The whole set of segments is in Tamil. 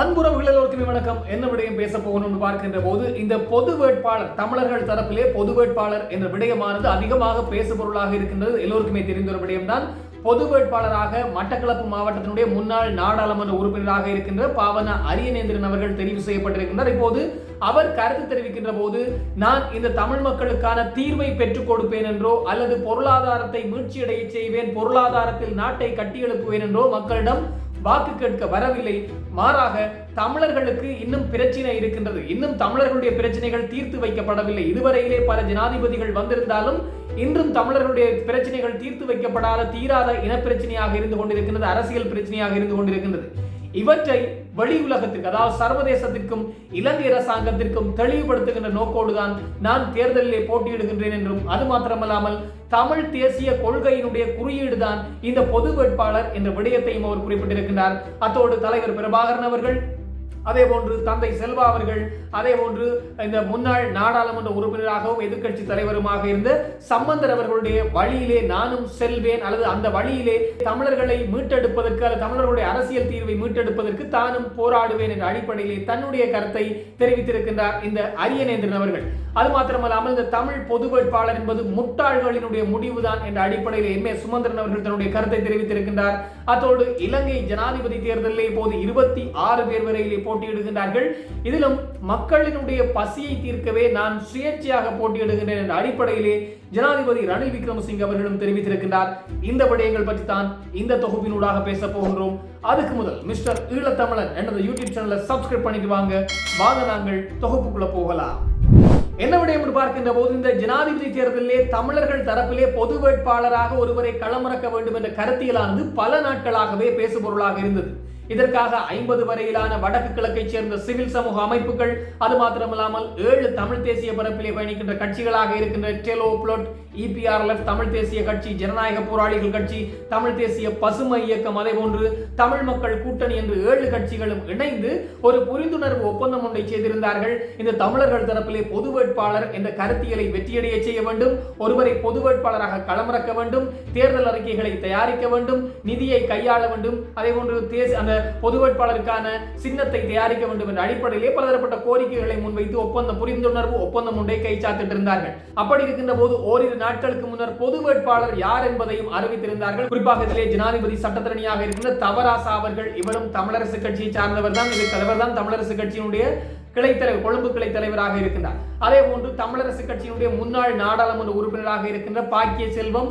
அன்புறவுகள் எல்லோருக்குமே வணக்கம். என்ன விடயம் பேச போகணும்னு பார்க்கின்ற போது இந்த பொது வேட்பாளர் தமிழர்கள் தரப்பிலே பொது வேட்பாளர் என்ற விடயமானது அதிகமாக பேசுபொருளாக இருக்கின்றது. எல்லோருக்குமே தெரிந்த ஒரு விடயம்தான். பொது வேட்பாளராக மட்டக்களப்பு மாவட்டத்தினுடைய முன்னாள் நாடாளுமன்ற உறுப்பினராக இருக்கின்ற பாவன அரியநேந்திரன் அவர்கள் தெரிவு செய்யப்பட்டிருக்கின்றார். இப்போது அவர் கருத்து தெரிவிக்கின்ற போது நான் இந்த தமிழ் மக்களுக்கான தீர்வை பெற்றுக் கொடுப்பேன் என்றோ அல்லது பொருளாதாரத்தை மீழ்ச்சியடைய செய்வேன் பொருளாதாரத்தில் நாட்டை கட்டியெழுப்புவேன் என்றோ மக்களிடம் வாக்கு கேட்க வரவில்லை. மாறாக தமிழர்களுக்கு இன்னும் பிரச்சனை இருக்கின்றது. இன்னும் தமிழர்களுடைய பிரச்சனைகள் தீர்த்து வைக்கப்படவில்லை. இதுவரையிலே பல ஜனாதிபதிகள் வந்திருந்தாலும் இன்றும் தமிழர்களுடைய பிரச்சனைகள் தீர்த்து வைக்கப்படாத தீராத இனப்பிரச்சனையாக இருந்து கொண்டிருக்கின்றது அரசியல் பிரச்சனையாக இருந்து கொண்டிருக்கின்றது. இவற்றை வெளி உலகத்திற்கு அதாவது சர்வதேசத்திற்கும் இலங்கை அரசாங்கத்திற்கும் தெளிவுபடுத்துகின்ற நோக்கோடுதான் நான் தேர்தலிலே போட்டியிடுகின்றேன் என்றும் அது மாத்திரமல்லாமல் தமிழ் தேசிய கொள்கையினுடைய குறியீடு தான் இந்த பொது வேட்பாளர் என்ற விடயத்தையும் அவர் குறிப்பிட்டிருக்கின்றார். அத்தோடு தலைவர் பிரபாகரன் அவர்கள் அதே போன்று தந்தை செல்வா அவர்கள் அதே போன்று இந்த முன்னாள் நாடாளுமன்ற உறுப்பினராகவும் எதிர்க்கட்சி தலைவருமாக இருந்த சம்பந்தர் அவர்களுடைய வழியிலே நானும் செல்வேன் அல்லது அந்த வழியிலே தமிழர்களை மீட்டெடுப்பதற்கு அல்லது தமிழர்களுடைய அரசியல் தீர்வை மீட்டெடுப்பதற்கு தானும் போராடுவேன் என்ற அடிப்படையிலே தன்னுடைய கருத்தை தெரிவித்திருக்கின்றார் இந்த அரியநேந்திரன் அவர்கள். அது மாத்திரமல்லாமல் இந்த தமிழ் பொது வேட்பாளர் என்பது முட்டாள்களினுடைய முடிவுதான் என்ற அடிப்படையில் எம் ஏ சுமந்திரன் அவர்கள் தன்னுடைய கருத்தை தெரிவித்திருக்கின்றார். அத்தோடு இலங்கை ஜனாதிபதி தேர்தலில் இப்போது இருபத்தி ஆறு பேர் வரையிலே போட்டியிடுகின்றார்கள். இதிலும் மக்களினுடைய பசியை தீர்க்கவே நான் சுயேட்சையாக போட்டியிடுகின்றேன் என்ற அடிப்படையிலே ஜனாதிபதி ரணில் விக்ரமசிங்க அவர்களும் தெரிவித்திருக்கின்றார். இந்த விடயங்கள் பற்றி தான் இந்த தொகுப்பினூடாக பேச போகின்றோம். அதுக்கு முதல் மிஸ்டர் ஈழத்தமிழன் எனது யூடியூப் சேனலை சப்ஸ்கிரைப் பண்ணிட்டு வாங்க. வாங்க நாங்கள் தொகுப்புக்குள்ள போகலாம். என்ன விடயம் என்று பார்க்கின்ற போது இந்த ஜனாதிபதி தேர்தலிலே தமிழர்கள் தரப்பிலே பொது வேட்பாளராக ஒருவரை களமிறக்க வேண்டும் என்ற கருத்தியலானது பல நாட்களாகவே பேசுபொருளாக இருந்தது. இதற்காக ஐம்பது வரையிலான வடக்கு கிழக்கைச் சேர்ந்த சிவில் சமூக அமைப்புகள் அது மாத்திரமல்லாமல் ஏழு தமிழ் தேசிய பரப்பிலே பயணிக்கின்ற கட்சிகளாக இருக்கின்ற டெலோ பிளோட் இபிஆர்எஃப் தமிழ் தேசிய கட்சி ஜனநாயக போராளிகள் கட்சி தமிழ் தேசிய பசுமை இயக்கம் அதே போன்று தமிழ் மக்கள் கூட்டணி என்று ஏழு கட்சிகளும் இணைந்து ஒரு புரிந்துணர்வு ஒப்பந்தம் ஒன்றை செய்திருந்தார்கள். இந்த தமிழர்கள் தரப்பிலே பொது வேட்பாளர் என்ற கருத்தியலை வெற்றியடைய செய்ய வேண்டும். ஒருவரை பொது வேட்பாளராக களமிறக்க வேண்டும். தேர்தல் அறிக்கைகளை தயாரிக்க வேண்டும். நிதியை கையாள வேண்டும். அதே போன்று தேச அந்த பொது வேட்பாளருக்கான சின்னத்தை தயாரிக்க வேண்டும் என்ற அடிப்படையிலே பலதரப்பட்ட கோரிக்கைகளை முன்வைத்து ஒப்பந்த புரிந்துணர்வு ஒப்பந்தம் ஒன்றை கைச்சாத்திட்டிருந்தார்கள் அப்படி இருக்கின்ற போது ஓரிரு நாட்களுக்கு முன்னர் பொது வேட்பாளர் யார் என்பதையும் அறிவித்திருந்தார்கள். குறிப்பாக இதிலே ஜனாதிபதி சட்டத்தரணியாக இருக்கின்ற தவராசா அவர்கள் இவரும் தமிழரசு கட்சியை சார்ந்தவர் தான். இது தலைவர் தான். தமிழரசு கட்சியினுடைய கிளைத்தலைவர் கொழும்பு கிளை தலைவராக இருக்கின்றார். அதே போன்று தமிழரசு கட்சியினுடைய முன்னாள் நாடாளுமன்ற உறுப்பினராக இருக்கின்ற பாக்கிய செல்வம்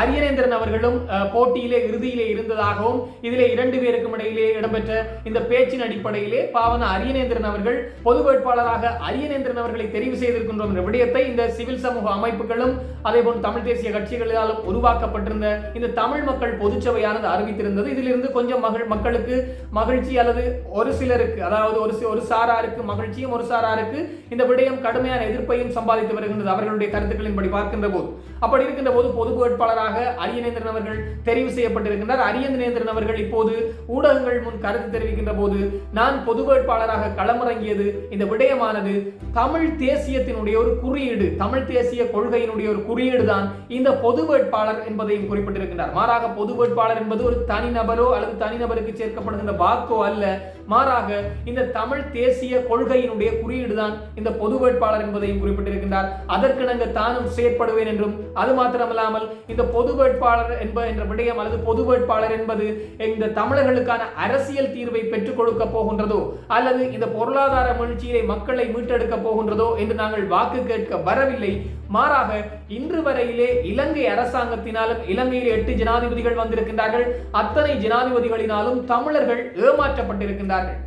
அரியநேந்திரன் அவர்களும் போட்டியிலே இறுதியிலே இருந்ததாகவும் இதிலே இரண்டு பேருக்கும் இடையிலே இடம்பெற்ற இந்த பேச்சின் அடிப்படையிலே பாவன அரியநேந்திரன் அவர்கள் பொது வேட்பாளராக அரியநேந்திரன் அவர்களை தெரிவு செய்திருக்கின்றோம் என்ற விடயத்தை இந்த சிவில் சமூக அமைப்புகளும் அதே போன்று தமிழ் தேசிய கட்சிகளாலும் உருவாக்கப்பட்டிருந்த இந்த தமிழ் மக்கள் பொதுச்சபையானது அறிவித்திருந்தது. இதிலிருந்து கொஞ்சம் மகள் மக்களுக்கு மகிழ்ச்சி அல்லது ஒரு சிலருக்கு அதாவது ஒரு ஒரு சாராருக்கு மகிழ்ச்சியும் ஒரு சாராருக்கு இந்த விடயம் கடுமையான எதிர்ப்பையும் சம்பாதித்து வருகின்றது அவர்களுடைய கருத்துக்களின்படி பார்க்கின்ற போது. அப்படி இருக்கின்ற போது பொது வேட்பாளராக அரியநேந்திரன் அவர்கள் தெரிவு செய்யப்பட்டிருக்கின்றார் அரியநேந்திரன் அவர்கள் இப்போது ஊடகங்கள் முன் கருத்து தெரிவிக்கின்ற போது நான் பொது வேட்பாளராக களமிறங்கியது இந்த விடயமானது தமிழ் தேசியத்தினுடைய ஒரு குறியீடு தமிழ் தேசிய கொள்கையினுடைய ஒரு குறியீடு தான் இந்த பொது வேட்பாளர் என்பதையும் குறிப்பிட்டிருக்கின்றார். மாறாக பொது வேட்பாளர் என்பது ஒரு தனிநபரோ அல்லது தனிநபருக்கு சேர்க்கப்படுகின்ற வாக்கோ அல்ல. மாறாக இந்த தமிழ் தேசிய கொள்கையினுடைய குறியீடு தான் இந்த பொது வேட்பாளர் என்பதையும் குறிப்பிட்டிருக்கின்றார். அதற்கிணங்க தானும் செயற்படுவேன் என்றும் அது மாத்திரமல்லாமல் இந்த பொது வேட்பாளர் என்ப என்ற விடயம் அல்லது பொது வேட்பாளர் என்பது இந்த தமிழர்களுக்கான அரசியல் தீர்வை பெற்றுக் கொடுக்க போகின்றதோ அல்லது இந்த பொருளாதார மகிழ்ச்சியை மக்களை மீட்டெடுக்க போகின்றதோ என்று நாங்கள் வாக்கு கேட்க வரவில்லை. மாறாக இன்று வரையிலே இலங்கை அரசாங்கத்தினாலும் இலங்கையில் எட்டு ஜனாதிபதிகள் வந்திருக்கின்றார்கள். அத்தனை ஜனாதிபதிகளினாலும் தமிழர்கள் ஏமாற்றப்பட்டிருக்கின்றார்கள்.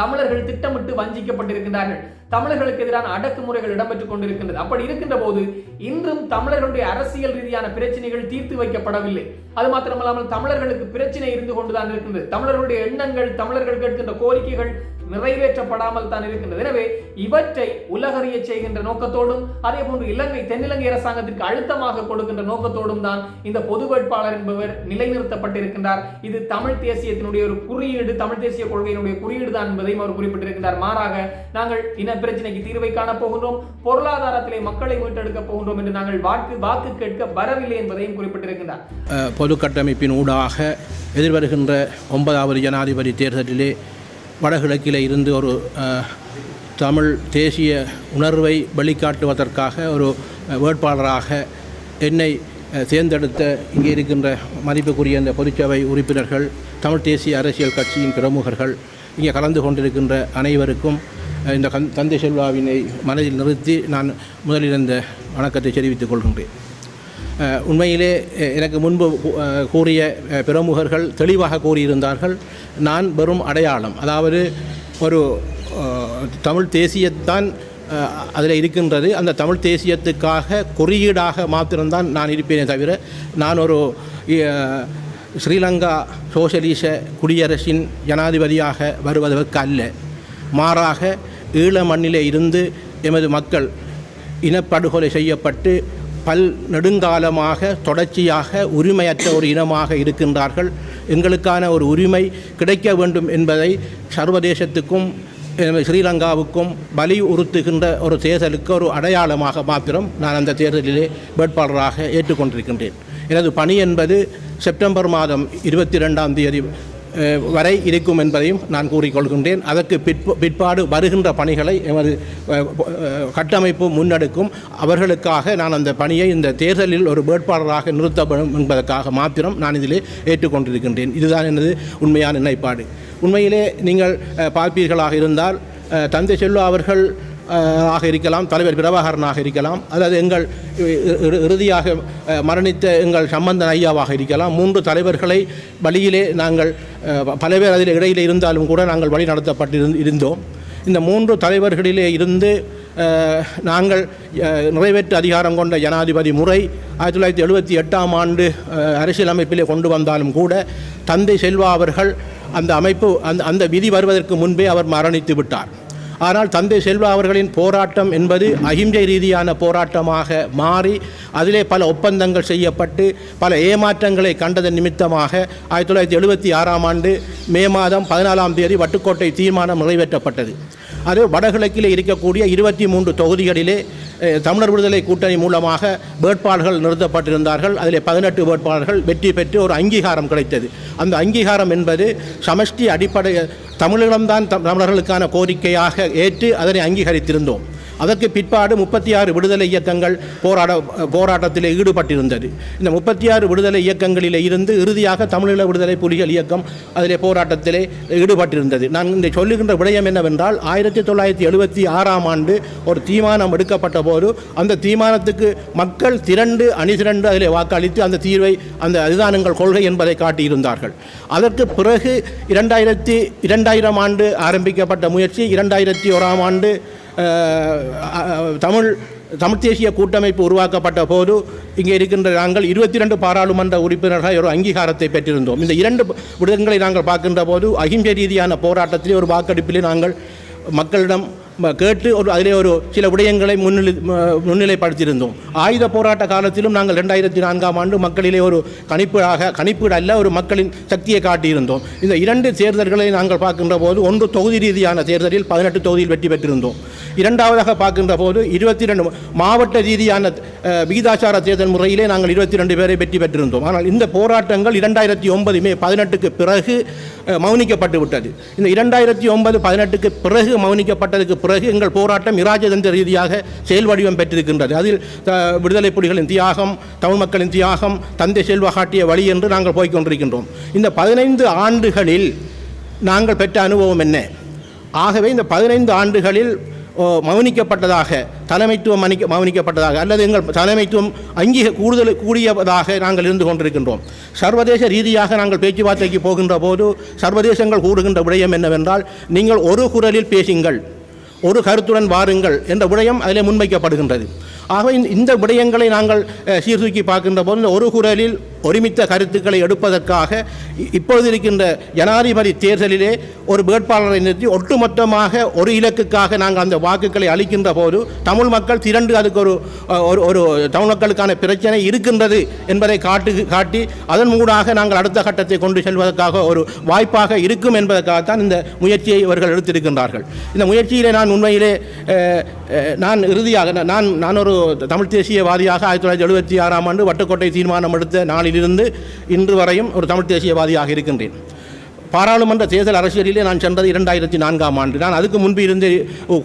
தமிழர்கள் திட்டமிட்டு வஞ்சிக்கப்பட்டிருக்கின்றார்கள். தமிழர்களுக்கு எதிரான அடக்குமுறைகள் இடம்பெற்றுக் கொண்டிருக்கின்றது. அப்படி இருக்கின்ற போது இன்றும் தமிழர்களுடைய அரசியல் ரீதியான பிரச்சனைகள் தீர்த்து வைக்கப்படவில்லை. அது மாத்திரமல்லாமல் தமிழர்களுக்கு பிரச்சனை இருந்து கொண்டுதான் இருக்கின்றது. தமிழர்களுடைய எண்ணங்கள் தமிழர்கள் கேட்கின்ற கோரிக்கைகள் நிறைவேற்றப்படாமல் தான் இருக்கின்றது. எனவே இவற்றை உலகறிய செய்கின்ற நோக்கத்தோடும் அதே போன்று இலங்கை தென்னிலங்கை அரசாங்கத்திற்கு அழுத்தமாக கொடுக்கின்ற நோக்கத்தோடும் தான் இந்த பொது வேட்பாளர் என்பவர் நிலைநிறுத்தப்பட்டிருக்கின்றார். இது தமிழ் தேசியத்தினுடைய ஒரு குறியீடு தமிழ் தேசிய கொள்கையினுடைய குறியீடு தான் என்பதையும் அவர் குறிப்பிட்டிருக்கின்றார். மாறாக நாங்கள் இன பிரச்சனைக்கு தீர்வை காணப்போகின்றோம் பொருளாதாரத்திலே மக்களை மீட்டெடுக்கப் போகின்றோம் என்று நாங்கள் வாக்கு வாக்கு கேட்க வரவில்லை என்பதையும் குறிப்பிட்டிருக்கின்றார். பொது கட்டமைப்பின் ஊடாக எதிர்வருகின்ற ஒன்பதாவது ஜனாதிபதி தேர்தலிலே வடகிழக்கில் இருந்து ஒரு தமிழ் தேசிய உணர்வை வெளிக்காட்டுவதற்காக ஒரு வேட்பாளராக என்னை தேர்ந்தெடுத்த இங்கே இருக்கின்ற மதிப்புக்குரிய இந்த பொதுச்சபை உறுப்பினர்கள் தமிழ் தேசிய அரசியல் கட்சியின் பிரமுகர்கள் இங்கே கலந்து கொண்டிருக்கின்ற அனைவருக்கும் இந்த கந் தந்தை செல்வாவினை மனதில் நிறுத்தி நான் முதலில் இந்த வணக்கத்தை தெரிவித்துக் கொள்கின்றேன். உண்மையிலே எனக்கு முன்பு கூறிய பிரமுகர்கள் தெளிவாக கூறியிருந்தார்கள். நான் வெறும் அடையாளம். அதாவது ஒரு தமிழ் தேசியத்தான் அதில் இருக்கின்றது. அந்த தமிழ் தேசியத்துக்காக குறியீடாக மாத்திரம்தான் நான் இருப்பேனே தவிர நான் ஒரு ஸ்ரீலங்கா சோசலிச குடியரசின் ஜனாதிபதியாக வருவதற்கு அல்ல. மாறாக ஈழ மண்ணிலே இருந்து எமது மக்கள் இனப்படுகொலை செய்யப்பட்டு பல் நெடுங்காலமாக தொடர்ச்சியாக உரிமையற்ற ஒரு இனமாக இருக்கின்றார்கள். எங்களுக்கான ஒரு உரிமை கிடைக்க வேண்டும் என்பதை சர்வதேசத்துக்கும் ஸ்ரீலங்காவுக்கும் வலியுறுத்துகின்ற ஒரு தேர்தலுக்கு ஒரு அடையாளமாக மாத்திரம் நான் அந்த தேர்தலிலே வேட்பாளராக ஏற்றுக்கொண்டிருக்கின்றேன். எனது பணி என்பது செப்டம்பர் மாதம் இருபத்தி ரெண்டாம் தேதி வரை இருக்கும் என்பதையும் நான் கூறிக்கொள்கின்றேன். அதற்கு பிற்ப பிற்பாடு வருகின்ற பணிகளை எமது கட்டமைப்பு முன்னெடுக்கும். அவர்களுக்காக நான் அந்த பணியை இந்த தேர்தலில் ஒரு வேட்பாளராக நிறுத்தப்படும் என்பதற்காக மாத்திரம் நான் இதிலே ஏற்றுக்கொண்டிருக்கின்றேன். இதுதான் எனது உண்மையான நிலைப்பாடு. உண்மையிலே நீங்கள் பார்ப்பீர்களாக இருந்தால் தந்தை செல்வா அவர்கள் ஆக இருக்கலாம் தலைவர் பிரபாகரனாக இருக்கலாம் அல்லது எங்கள் இறு- இறுதியாக மரணித்த எங்கள் சம்பந்தன் ஐயாவாக இருக்கலாம். மூன்று தலைவர்களை வழியிலே நாங்கள் பல பேர் அதில் இடையிலே இருந்தாலும் கூட நாங்கள் வழி நடத்தப்பட்டு இருந்தோம். இந்த மூன்று தலைவர்களிலே இருந்து நாங்கள் நிறைவேற்று அதிகாரம் கொண்ட ஜனாதிபதி முறை ஆயிரத்தி தொள்ளாயிரத்தி எழுபத்தி எட்டாம் ஆண்டு அரசியலமைப்பிலே கொண்டு வந்தாலும் கூட தந்தை செல்வா அவர்கள் அந்த அமைப்பு அந்த அந்த விதி வருவதற்கு முன்பே அவர் மரணித்து விட்டார். ஆனால் தந்தை செல்வா அவர்களின் போராட்டம் என்பது அகிம்சை ரீதியான போராட்டமாக மாறி அதிலே பல ஒப்பந்தங்கள் செய்யப்பட்டு பல ஏமாற்றங்களை கண்டதன் நிமித்தமாக ஆயிரத்தி தொள்ளாயிரத்தி எழுபத்தி ஆறாம் ஆண்டு மே மாதம் பதினாலாம் தேதி வட்டுக்கோட்டை தீர்மானம் நிறைவேற்றப்பட்டது. அது வடகிழக்கில் இருக்கக்கூடிய இருபத்தி மூன்று தொகுதிகளிலே தமிழர் விடுதலை கூட்டணி மூலமாக வேட்பாளர்கள் நிறுத்தப்பட்டிருந்தார்கள். அதில் பதினெட்டு வேட்பாளர்கள் வெற்றி பெற்று ஒரு அங்கீகாரம் கிடைத்தது. அந்த அங்கீகாரம் என்பது சமஷ்டி அடிப்படை தமிழகம்தான் தம்- தமிழர்களுக்கான கோரிக்கையாக ஏற்று அதனை அங்கீகரித்திருந்தோம். அதற்கு பிற்பாடு முப்பத்தி ஆறு விடுதலை இயக்கங்கள் போராட போராட்டத்தில் ஈடுபட்டிருந்தது. இந்த முப்பத்தி ஆறு விடுதலை இயக்கங்களில் இருந்து இறுதியாக தமிழீழ விடுதலை புலிகள் இயக்கம் அதிலே போராட்டத்திலே ஈடுபட்டிருந்தது. நான் இந்த சொல்லுகின்ற விடயம் என்னவென்றால் ஆயிரத்தி தொள்ளாயிரத்தி எழுபத்தி ஆறாம் ஆண்டு ஒரு தீர்மானம் எடுக்கப்பட்ட போது அந்த தீர்மானத்துக்கு மக்கள் திரண்டு அணி திரண்டு அதிலே வாக்களித்து அந்த தீர்வை அந்த அதுதான் எங்கள் கொள்கை என்பதை காட்டியிருந்தார்கள். அதற்கு பிறகு இரண்டாயிரத்தி இரண்டாயிரம் ஆண்டு ஆரம்பிக்கப்பட்ட முயற்சி இரண்டாயிரத்தி ஓராம் ஆண்டு தமிழ் தமிழ் தேசிய கூட்டமைப்பு உருவாக்கப்பட்ட போது இங்கே இருக்கின்ற நாங்கள் இருபத்தி ரெண்டு பாராளுமன்ற உறுப்பினர்கள் ஒரு அங்கீகாரத்தை பெற்றிருந்தோம். இந்த இரண்டு விடயங்களை நாங்கள் பார்க்கின்ற போது அகிம்சை ரீதியான போராட்டத்திலே ஒரு வாக்கெடுப்பிலே நாங்கள் மக்களிடம் கேட்டு ஒரு அதிலே ஒரு சில விடயங்களை முன்னிலை முன்னிலைப்படுத்தியிருந்தோம். ஆயுத போராட்ட காலத்திலும் நாங்கள் ரெண்டாயிரத்தி நான்காம் ஆண்டு மக்களிலே ஒரு கணிப்பீடாக கணிப்பீடு அல்ல ஒரு மக்களின் சக்தியை காட்டியிருந்தோம். இந்த இரண்டு தேர்தல்களை நாங்கள் பார்க்கின்ற போது ஒன்று தொகுதி ரீதியான தேர்தலில் பதினெட்டு தொகுதியில் வெற்றி பெற்றிருந்தோம். இரண்டாவதாக பார்க்கின்ற போது இருபத்தி ரெண்டு மாவட்ட ரீதியான விகிதாச்சார தேர்தல் முறையிலே நாங்கள் இருபத்தி ரெண்டு பேரை வெற்றி பெற்றிருந்தோம். ஆனால் இந்த போராட்டங்கள் இரண்டாயிரத்தி ஒன்பது மே பதினெட்டுக்கு பிறகு மௌனிக்கப்பட்டு விட்டது. இந்த இரண்டாயிரத்தி ஒன்பது பதினெட்டுக்கு பிறகு மௌனிக்கப்பட்டதுக்கு பிறகு எங்கள் போராட்டம் இராஜதந்திர ரீதியாக செயல் வடிவம் பெற்றிருக்கின்றது. அதில் த- விடுதலை புலிகளின் தியாகம் தமிழ் மக்களின் தியாகம் தந்தை செல்வா காட்டிய வழி என்று நாங்கள் போய்க் கொண்டிருக்கின்றோம். இந்த பதினைந்து ஆண்டுகளில் நாங்கள் பெற்ற அனுபவம் என்ன? ஆகவே இந்த பதினைந்து ஆண்டுகளில் மவுனிக்கப்பட்டதாக மௌனிக்கப்பட்டதாக தலைமைத்துவம் மணிக்க மௌனிக்கப்பட்டதாக அல்லது எங்கள் தலைமைத்துவம் அங்கீக கூடுதல் கூடியதாக நாங்கள் இருந்து கொண்டிருக்கின்றோம். சர்வதேச ரீதியாக நாங்கள் பேச்சுவார்த்தைக்கு போகின்ற போது சர்வதேசங்கள் கூறுகின்ற விடயம் என்னவென்றால் நீங்கள் ஒரு குரலில் பேசுங்கள். ஒரு கருத்துடன் வாருங்கள் என்ற விடயம் அதிலே முன்வைக்கப்படுகின்றது. ஆகவே இந்த- இந்த விடயங்களை நாங்கள் சீர்தூக்கி பார்க்கின்ற போது ஒரு குரலில் ஒருமித்த கருத்துக்களை எடுப்பதற்காக இப்பொழுது இருக்கின்ற ஜனாதிபதி தேர்தலிலே ஒரு வேட்பாளரை நிறுத்தி ஒட்டுமொத்தமாக ஒரு இலக்குக்காக நாங்கள் அந்த வாக்குகளை அளிக்கின்ற போது தமிழ் மக்கள் திரண்டு அதுக்கு ஒரு ஒரு ஒரு தமிழ் மக்களுக்கான பிரச்சனை இருக்கின்றது என்பதை காட்டு காட்டி அதன் மூடாக நாங்கள் அடுத்த கட்டத்தை கொண்டு செல்வதற்காக ஒரு வாய்ப்பாக இருக்கும் என்பதற்காகத்தான் இந்த முயற்சியை இவர்கள் எடுத்திருக்கின்றார்கள். இந்த முயற்சியிலே நான் உண்மையிலே நான் இறுதியாக நான் நான் ஒரு தமிழ் தேசியவாதியாக ஆயிரத்தி தொள்ளாயிரத்தி எழுபத்தி ஆறாம் ஆண்டு வட்டுக்கோட்டை தீர்மானம் எடுத்த நாளிலிருந்து இன்று வரையும் ஒரு தமிழ் தேசியவாதியாக இருக்கின்றேன். பாராளுமன்ற தேர்தல் அரசியலிலே நான் சென்றது இரண்டாயிரத்தி நான்காம் ஆண்டு. நான் அதுக்கு முன்பு இருந்து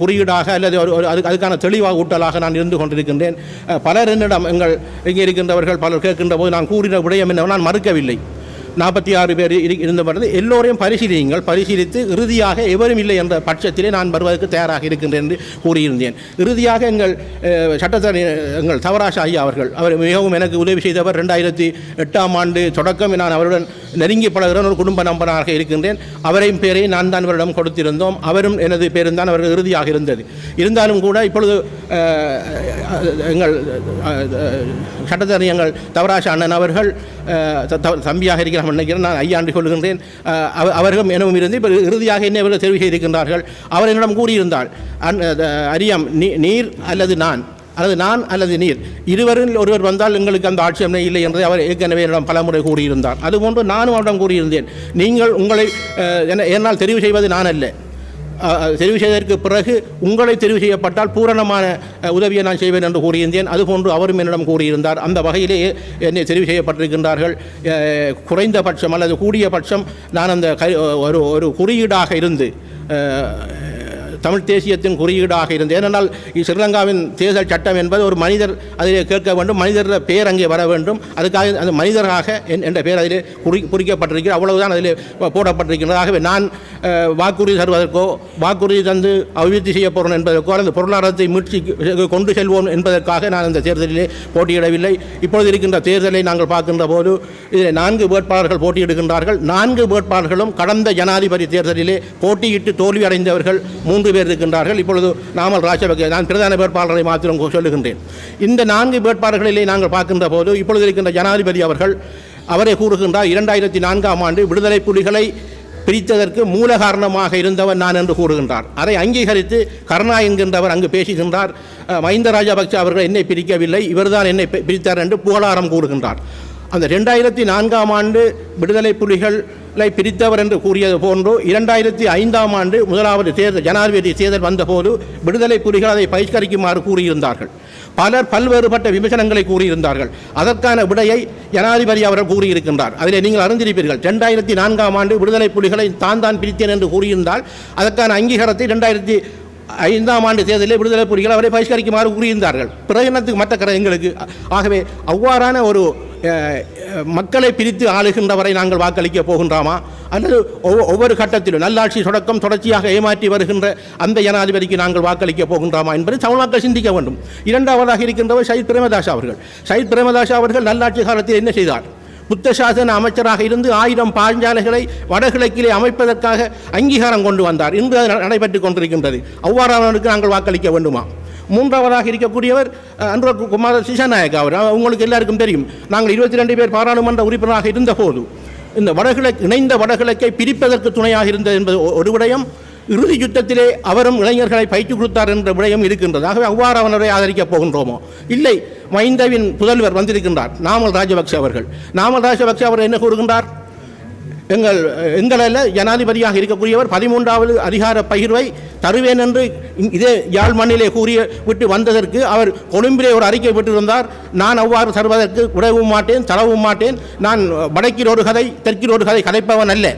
குறியீடாக அல்லது ஒரு அது அதுக்கு அதுக்கான தெளிவாக ஊட்டலாக நான் இருந்து கொண்டிருக்கின்றேன். பலர் என்னிடம் எங்கள் இங்கே இருக்கின்றவர்கள் பலர் கேட்கின்ற போது நான் கூறின விடயம் என்ன நான் மறுக்கவில்லை. நாற்பத்தி ஆறு பேர் இரு- பிறகு எல்லோரையும் பரிசீலியுங்கள். பரிசீலித்து இறுதியாக எவரும் இல்லை என்ற பட்சத்திலே நான் வருவதற்கு தயாராக இருக்கின்றேன் என்று கூறியிருந்தேன். இறுதியாக எங்கள் சட்டத்தரணி எங்கள் தவராச ஐயா அவர்கள் அவர் மிகவும் எனக்கு உதவி செய்தவர். ரெண்டாயிரத்தி எட்டாம் ஆண்டு தொடக்கம் நான் அவருடன் நெருங்கி பழகிற ஒரு குடும்ப நம்பனாக இருக்கின்றேன். அவரையும் பேரை நான் தான் அவரிடம் கொடுத்திருந்தோம். அவரும் எனது பேரும் தான் அவர்கள் இறுதியாக இருந்தது. இருந்தாலும் கூட இப்பொழுது எங்கள் சட்டத்தரணி எங்கள் தவராச அண்ணன் அவர்கள் தம்பியாக இருக்கிற த- நினைக்கிறேன் நான் ஐயாண்டு கொள்கின்றேன். அவ- அவர்களும் எனவும் இருந்து இப்போ இறுதியாக என்ன இவர்கள் தெரிவு செய்திருக்கின்றார்கள். அவர் என்னிடம் கூறியிருந்தால் அன்- அரியம் நீ- நீர் அல்லது நான் அல்லது நான் அல்லது நீர். இருவரில் ஒருவர் வந்தால் எங்களுக்கு அந்த ஆட்சேபனை இல்லை என்று அவர் ஏற்கனவே என்னிடம் பலமுறை கூறியிருந்தார். அதுபோன்று நானும் அவரிடம் கூறியிருந்தேன் நீங்கள் உங்களை என்ன- என்னால் தெரிவு செய்வது நான் அல்ல. தெரிவு செய்ததற்கு பிறகு உங்களை தெரிவு செய்யப்பட்டால் பூரணமான உதவியை நான் செய்வேன் என்று கூறியிருந்தேன். அதுபோன்று அவரும் என்னிடம் கூறியிருந்தார். அந்த வகையிலேயே என்னை தெரிவு செய்யப்பட்டிருக்கின்றார்கள். குறைந்தபட்சம் அல்லது கூடிய பட்சம் நான் அந்த ஒரு ஒரு குறியீடாக இருந்து தமிழ் தேசியத்தின் குறியீடாக இருந்தது. ஏனென்றால் ஸ்ரீலங்காவின் தேர்தல் சட்டம் என்பது ஒரு மனிதர் அதிலே கேட்க வேண்டும் மனிதர் பெயர் அங்கே வர வேண்டும். அதுக்காக அந்த மனிதராக என்- என்ற பெயர் அதிலே குறி குறிக்கப்பட்டிருக்கிறது. அவ்வளவுதான் அதிலே போ- போடப்பட்டிருக்கிறது ஆகவே நான் வாக்குறுதி தருவதற்கோ வாக்குறுதி தந்து அபிவிருத்தி செய்ய போகிறோம் என்பதற்கோ அல்லது பொருளாதாரத்தை மீட்சி கொண்டு செல்வோம் என்பதற்காக நான் இந்த தேர்தலிலே போட்டியிடவில்லை. இப்பொழுது இருக்கின்ற தேர்தலை நாங்கள் பார்க்கின்ற போது இதில் நான்கு வேட்பாளர்கள் போட்டியிடுகின்றார்கள். நான்கு வேட்பாளர்களும் கடந்த ஜனாதிபதி தேர்தலிலே போட்டியிட்டு தோல்வி அடைந்தவர்கள் மூன்று பேர் இருக்கின்றார்கள். இப்பொழுது நாமல் ராஜபக்சே நான் பிரதான வேட்பாளரை மாத்திரம் சொல்லுகின்றேன். இந்த நான்கு வேட்பாளர்களிலே நாங்கள் பார்க்கின்ற போது இப்பொழுது இருக்கின்ற ஜனாதிபதி அவர்கள் அவரே கூறுகின்றார் இரண்டாயிரத்தி நான்காம் ஆண்டு விடுதலை புலிகளை பிரித்ததற்கு மூல காரணமாக இருந்தவர் நான் என்று கூறுகின்றார். அதை அங்கீகரித்து கருணா என்கின்றவர் அங்கு பேசுகின்றார். மஹிந்த ராஜபக்சே அவர்கள் என்னை பிரிக்கவில்லை இவர்தான் என்னை பிரித்தார் என்று புகழாரம் கூறுகின்றார். அந்த ரெண்டாயிரத்தி நான்காம் ஆண்டு விடுதலை புலிகளை பிரித்தவர் என்று கூறியது போன்றோ இரண்டாயிரத்தி ஐந்தாம் ஆண்டு முதலாவது தேர்தல் ஜனாதிபதி தேர்தல் வந்தபோது விடுதலை புலிகள் அதை பகிஷ்கரிக்குமாறு கூறியிருந்தார்கள். பலர் பல்வேறுபட்ட விமர்சனங்களை கூறியிருந்தார்கள். அதற்கான விடையை ஜனாதிபதி அவர்கள் கூறியிருக்கின்றார். அதில் நீங்கள் அறிந்திருப்பீர்கள் ரெண்டாயிரத்தி நான்காம் ஆண்டு விடுதலை புலிகளை தான் தான் பிரித்தேன் என்று கூறியிருந்தால் அதற்கான அங்கீகாரத்தை ரெண்டாயிரத்தி ஐந்தாம் ஆண்டு தேர்தலில் விடுதலை புலிகள் அவரை பகிஷ்கரிக்குமாறு கூறியிருந்தார்கள். பிரயணத்துக்கு மற்ற கரை எங்களுக்கு ஆகவே அவ்வாறான ஒரு மக்களை பிரித்து ஆளுகின்றவரை நாங்கள் வாக்களிக்க போகின்றோமா? அல்லது ஒவ்வொ- ஒவ்வொரு கட்டத்திலும் நல்லாட்சி தொடக்கம் தொடர்ச்சியாக ஏமாற்றி வருகின்ற அந்த ஜனாதிபதிக்கு நாங்கள் வாக்களிக்க போகின்றோமா என்பதை தமிழ் மக்கள் சிந்திக்க வேண்டும். இரண்டாவதாக இருக்கின்றவர் சயித் பிரேமதாஸ் அவர்கள். சயித் பிரேமதாஸ் அவர்கள் நல்லாட்சி காலத்தில் என்ன செய்தார்? புத்தசாசன அமைச்சராக இருந்து ஆயிரம் பாஞ்சாலைகளை வடகிழக்கிலே அமைப்பதற்காக அங்கீகாரம் கொண்டு வந்தார். இன்று அது நடைபெற்றுக் கொண்டிருக்கின்றது. அவ்வாறானவருக்கு நாங்கள் வாக்களிக்க வேண்டுமா? மூன்றாவதாக இருக்கக்கூடியவர் அன்பு குமார சிசாநாயக் அவர். உங்களுக்கு எல்லாருக்கும் தெரியும். நாங்கள் இருபத்தி ரெண்டு பேர் பாராளுமன்ற உறுப்பினராக இருந்தபோது இந்த வடகிழக்கு இணைந்த வடகிழக்கை பிரிப்பதற்கு துணையாக இருந்தது என்பது ஒரு விடயம். இறுதி யுத்தத்திலே அவரும் இளைஞர்களை பயிற்சி கொடுத்தார் என்ற விடயம் இருக்கின்றது. ஆகவே அவ்வாறு அவனரை ஆதரிக்கப் போகின்றோமோ? இல்லை மைந்தவின் புதல்வர் வந்திருக்கின்றார் நாமல் ராஜபக்ஷ அவர்கள். நாமல் ராஜபக்ஷ அவர் என்ன கூறுகின்றார்? எங்கள் எங்களில் ஜனாதிபதியாக இருக்கக்கூடியவர் பதிமூன்றாவது அதிகார பகிர்வை தருவேன் என்று இதே யாழ் மண்ணிலே கூறிய விட்டு வந்ததற்கு அவர் கொழும்பிலே ஒரு அறிக்கை விட்டிருந்தார். நான் அவ்வாறு தருவதற்கு உடவும் மாட்டேன் தரவும் மாட்டேன். நான் வடக்கில் ஒரு கதை தெற்கில் ஒரு கதை கதைப்பவன் அல்ல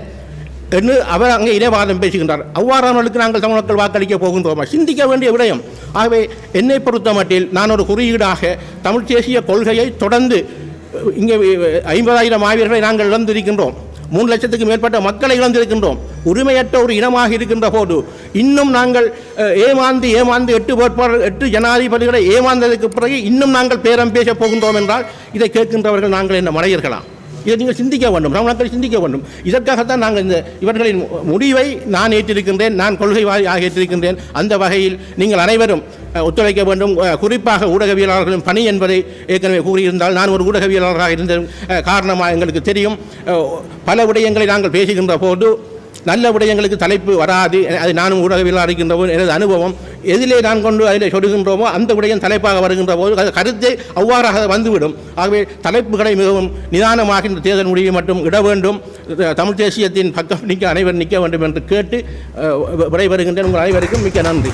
என்று அவர் அங்கே இனவாதம் பேசுகின்றார். அவ்வாறானவர்களுக்கு நாங்கள் தமிழ் மக்கள் வாக்களிக்க போகின்றோமா? சிந்திக்க வேண்டிய விடயம். ஆகவே என்னை பொறுத்த மட்டில் நான் ஒரு குறியீடாக தமிழ் தேசிய கொள்கையை தொடர்ந்து இங்கே ஐம்பதாயிரம் ஆவியர்களை நாங்கள் இழந்திருக்கின்றோம். மூணு லட்சத்துக்கு மேற்பட்ட மக்களை இழந்திருக்கின்றோம். உரிமையற்ற ஒரு இனமாக இருக்கின்ற போது இன்னும் நாங்கள் ஏமாந்து ஏமாந்து எட்டு வேட்பாளர் எட்டு ஜனாதிபதிகளை ஏமாந்ததுக்கு பிறகு இன்னும் நாங்கள் பேரம் பேச போகின்றோம் என்றால் இதை கேட்கின்றவர்கள் நாங்கள் என்ன மலையர்களா இதை நீங்கள் சிந்திக்க வேண்டும். தமிழ் சிந்திக்க வேண்டும். இதற்காகத்தான் நாங்கள் இந்த இவர்களின் முடிவை நான் ஏற்றிருக்கின்றேன் நான் கொள்கைவாதியாக ஏற்றிருக்கின்றேன். அந்த வகையில் நீங்கள் அனைவரும் ஒத்துழைக்க வேண்டும். குறிப்பாக ஊடகவியலாளர்களின் பணி என்பதை ஏற்கனவே கூறியிருந்தால் நான் ஒரு ஊடகவியலாளராக இருந்த காரணமாக எங்களுக்கு தெரியும். பல விடயங்களை நாங்கள் பேசுகின்ற போது நல்ல விடயங்களுக்கு தலைப்பு வராது. அது நானும் ஊடகவியலாக இருக்கின்றபோது எனது அனுபவம். எதிலே நான் கொண்டு அதில் சொல்கின்றோமோ அந்த விடயம் தலைப்பாக வருகின்ற போது அது கருத்தை அவ்வாறாக வந்துவிடும். ஆகவே தலைப்புகளை மிகவும் நிதானமாக இந்த தேர்தல் முடிவை மட்டும் இட வேண்டும். தமிழ் தேசியத்தின் பக்கம் நிற்க அனைவரும் நிற்க வேண்டும் என்று கேட்டு விடைபெறுகின்றேன். உங்கள் அனைவருக்கும் மிக்க நன்றி.